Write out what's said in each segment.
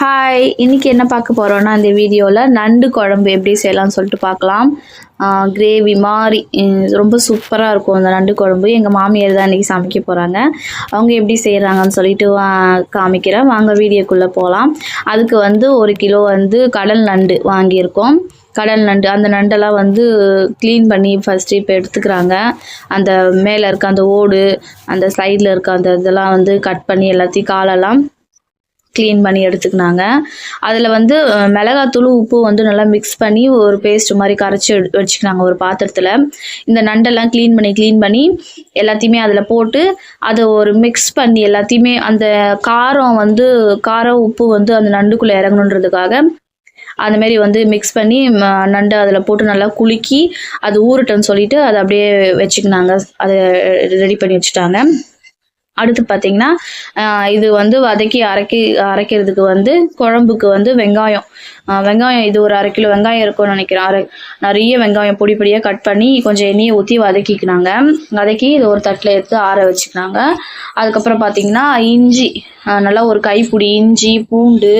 Hi இன்றைக்கி என்ன பார்க்க போகிறோன்னா இந்த வீடியோவில் நண்டு குழம்பு எப்படி செய்யலாம்னு சொல்லிட்டு பார்க்கலாம். கிரேவி மாதிரி ரொம்ப சூப்பராக இருக்கும் அந்த நண்டு குழம்பு. எங்கள் மாமியார் தான் இன்றைக்கி சமைக்க போகிறாங்க அவங்க எப்படி செய்கிறாங்கன்னு சொல்லிட்டு வா- காமிக்கிறேன். வாங்க வீடியோக்குள்ளே போகலாம் அதுக்கு வந்து ஒரு கிலோ வந்து கடல் நண்டு வாங்கியிருக்கோம். கடல் நண்டு அந்த நண்டெல்லாம் வந்து க்ளீன் பண்ணி ஃபஸ்ட்டு இப்போ எடுத்துக்கிறாங்க. அந்த மேலே இருக்க அந்த ஓடு அந்த சைடில் இருக்க அந்த இதெல்லாம் வந்து கட் பண்ணி எல்லாத்தையும் காலெல்லாம் க்ளீன் பண்ணி எடுத்துக்கினாங்க. அதில் வந்து மிளகாத்தூள் உப்பு வந்து நல்லா மிக்ஸ் பண்ணி ஒரு பேஸ்ட் மாதிரி கரைச்சி எடு வச்சுக்கினாங்க ஒரு பாத்திரத்தில். இந்த நண்டெல்லாம் க்ளீன் பண்ணி க்ளீன் பண்ணி எல்லாத்தையுமே அதில் போட்டு அதை ஒரு மிக்ஸ் பண்ணி எல்லாத்தையுமே அந்த காரம் வந்து காரம் உப்பு வந்து அந்த நண்டுக்குள்ளே இறங்கணுன்றதுக்காக அந்த மாதிரி வந்து மிக்ஸ் பண்ணி நண்டு அதில் போட்டு நல்லா குலுக்கி அது ஊறட்டும்னு சொல்லிட்டு அதை அப்படியே வச்சுக்கினாங்க. அதை ரெடி பண்ணி வச்சுட்டாங்க. அடுத்து பார்த்தீங்கன்னா இது வந்து வதக்கி அரைக்கி அரைக்கிறதுக்கு வந்து குழம்புக்கு வந்து வெங்காயம். வெங்காயம் இது ஒரு அரை கிலோ வெங்காயம் இருக்கும்னு நினைக்கிறேன். அரை நிறைய வெங்காயம் பொடி பொடியாக கட் பண்ணி கொஞ்சம் எண்ணெயை ஊற்றி வதக்கிக்கினாங்க. வதக்கி இது ஒரு தட்டில் எடுத்து ஆற வச்சுக்கினாங்க. அதுக்கப்புறம் பார்த்தீங்கன்னா இஞ்சி நல்லா ஒரு கைப்பிடி இஞ்சி பூண்டு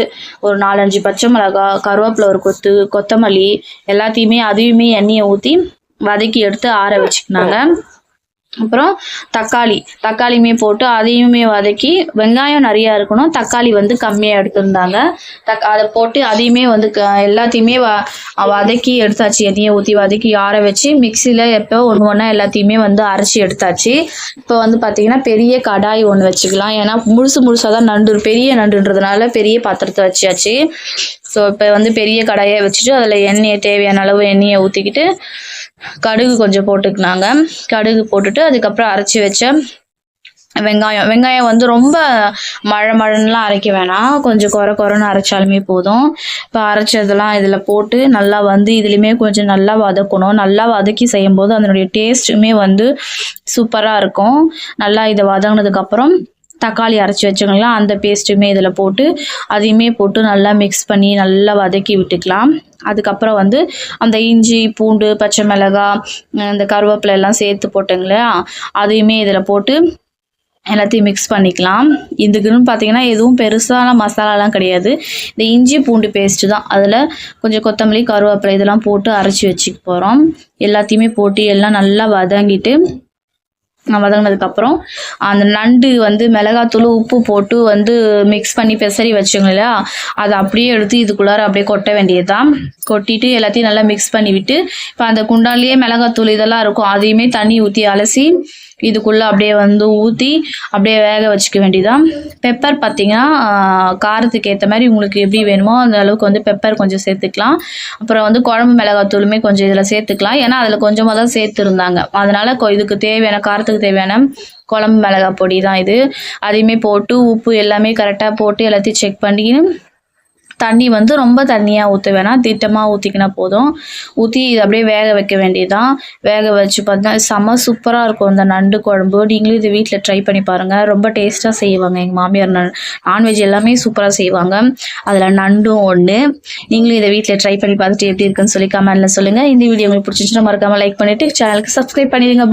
ஒரு நாலஞ்சு பச்சை மிளகாய் கருவேப்பிலை ஒரு கொத்து கொத்தமல்லி எல்லாத்தையுமே அதையுமே எண்ணெயை ஊற்றி வதக்கி எடுத்து ஆற வச்சுக்கினாங்க. அப்புறம் தக்காளி. தக்காளியுமே போட்டு அதையுமே வதக்கி வெங்காயம் நிறையா இருக்கணும். தக்காளி வந்து கம்மியாக எடுத்திருந்தாங்க. தக் அதை போட்டு அதையுமே வந்து க எல்லாத்தையுமே வ வதக்கி எடுத்தாச்சு. எதையும் ஊற்றி வதக்கி ஆற வச்சு மிக்சியில் எப்போ ஒன்று ஒன்றா எல்லாத்தையுமே வந்து அரைச்சி எடுத்தாச்சு. இப்போ வந்து பார்த்திங்கன்னா பெரிய கடாய் ஒன்று வச்சுக்கலாம். ஏன்னா முழுசு முழுசாக தான் நண்டு பெரிய நண்டுன்றதுனால பெரிய பாத்திரத்தை வச்சாச்சு. ஸோ இப்போ வந்து பெரிய கடாயை வச்சுட்டு அதில் எண்ணெயை தேவையான அளவு எண்ணெயை ஊற்றிக்கிட்டு கடுகு கொஞ்சம் போட்டுக்கினாங்க. கடுகு போட்டுட்டு அதுக்கப்புறம் அரைச்சி வச்ச வெங்காயம். வெங்காயம் வந்து ரொம்ப மழை மழைன்னெலாம் அரைக்க வேணாம். கொஞ்சம் குறை குறைன்னு அரைச்சாலுமே போதும். இப்போ அரைச்சதெல்லாம் இதில் போட்டு நல்லா வந்து இதுலேயுமே கொஞ்சம் நல்லா வதக்கணும். நல்லா வதக்கி செய்யும்போது அதனுடைய டேஸ்ட்டுமே வந்து சூப்பராக இருக்கும். நல்லா இதை வதங்கினதுக்கப்புறம் தக்காளி அரைச்சி வச்சுக்கலாம் அந்த பேஸ்ட்டுமே இதில் போட்டு அதையுமே போட்டு நல்லா மிக்ஸ் பண்ணி நல்லா வதக்கி விட்டுக்கலாம். அதுக்கப்புறம் வந்து அந்த இஞ்சி பூண்டு பச்சை மிளகாய் இந்த கருவேப்பிலை எல்லாம் சேர்த்து போட்டுங்களா அதையுமே இதில் போட்டு எல்லாத்தையும் மிக்ஸ் பண்ணிக்கலாம். இதுக்குன்னு பார்த்தீங்கன்னா எதுவும் பெருசான மசாலாலாம் கிடையாது. இந்த இஞ்சி பூண்டு பேஸ்ட்டு தான். அதில் கொஞ்சம் கொத்தமல்லி கருவேப்பிலை இதெல்லாம் போட்டு அரைச்சி வச்சுக்க போகிறோம் எல்லாத்தையுமே போட்டு எல்லாம் நல்லா வதங்கிட்டு வதங்கினதுக்கப்புறம் அந்த நண்டு வந்து மிளகாத்தூள் உப்பு போட்டு வந்து மிக்ஸ் பண்ணி பெசரி வச்சுங்க இல்லையா? அதை அப்படியே எடுத்து இதுக்குள்ளார அப்படியே கொட்ட வேண்டியதுதான். கொட்டிட்டு எல்லாத்தையும் நல்லா மிக்ஸ் பண்ணி விட்டு இப்போ அந்த குண்டான்லேயே மிளகாத்தூள் இதெல்லாம் இருக்கும். அதையுமே தண்ணி ஊற்றி அலசி இதுக்குள்ளே அப்படியே வந்து ஊற்றி அப்படியே வேக வச்சுக்க வேண்டியதான் பெப்பர் பார்த்தீங்கன்னா காரத்துக்கு ஏற்ற மாதிரி உங்களுக்கு எப்படி வேணுமோ அந்த அளவுக்கு வந்து பெப்பர் கொஞ்சம் சேர்த்துக்கலாம். அப்புறம் வந்து குழம்பு மிளகாத்தூளுமே கொஞ்சம் இதில் சேர்த்துக்கலாம். ஏன்னா அதில் கொஞ்சமாக தான் சேர்த்துருந்தாங்க. அதனால் கொ- இதுக்கு தேவையான காரத்துக்கு தேவையான குழம்பு மிளகாய் பொடி தான் இது. அதையுமே போட்டு உப்பு எல்லாமே கரெக்டாக போட்டு எல்லாத்தையும் செக் பண்ணி தண்ணி வந்து ரொம்ப தண்ணியாக ஊற்ற வேணாம் திட்டமாக ஊற்றிக்கினா போதும். ஊற்றி இது அப்படியே வேக வைக்க வேண்டியதுதான். வேக வச்சு பார்த்தா செம்ம சூப்பராக இருக்கும் இந்த நண்டு குழம்பு. நீங்களும் இது வீட்டில் ட்ரை பண்ணி பாருங்கள் ரொம்ப டேஸ்ட்டாக செய்வாங்க எங்கள் மாமியார் நான்வெஜ் எல்லாமே சூப்பராக செய்வாங்க. அதில் நண்டும் ஒன்று நீங்களும் இதை வீட்டில் ட்ரை பண்ணி பார்த்துட்டு எப்படி இருக்குன்னு சொல்லி கமெண்ட்டில் சொல்லுங்கள் இந்த வீடியோ உங்களுக்கு பிடிச்சிச்சுன்னா மறக்காமல் லைக் பண்ணிவிட்டு சேனலுக்கு சப்ஸ்கிரைப் பண்ணிடுங்க.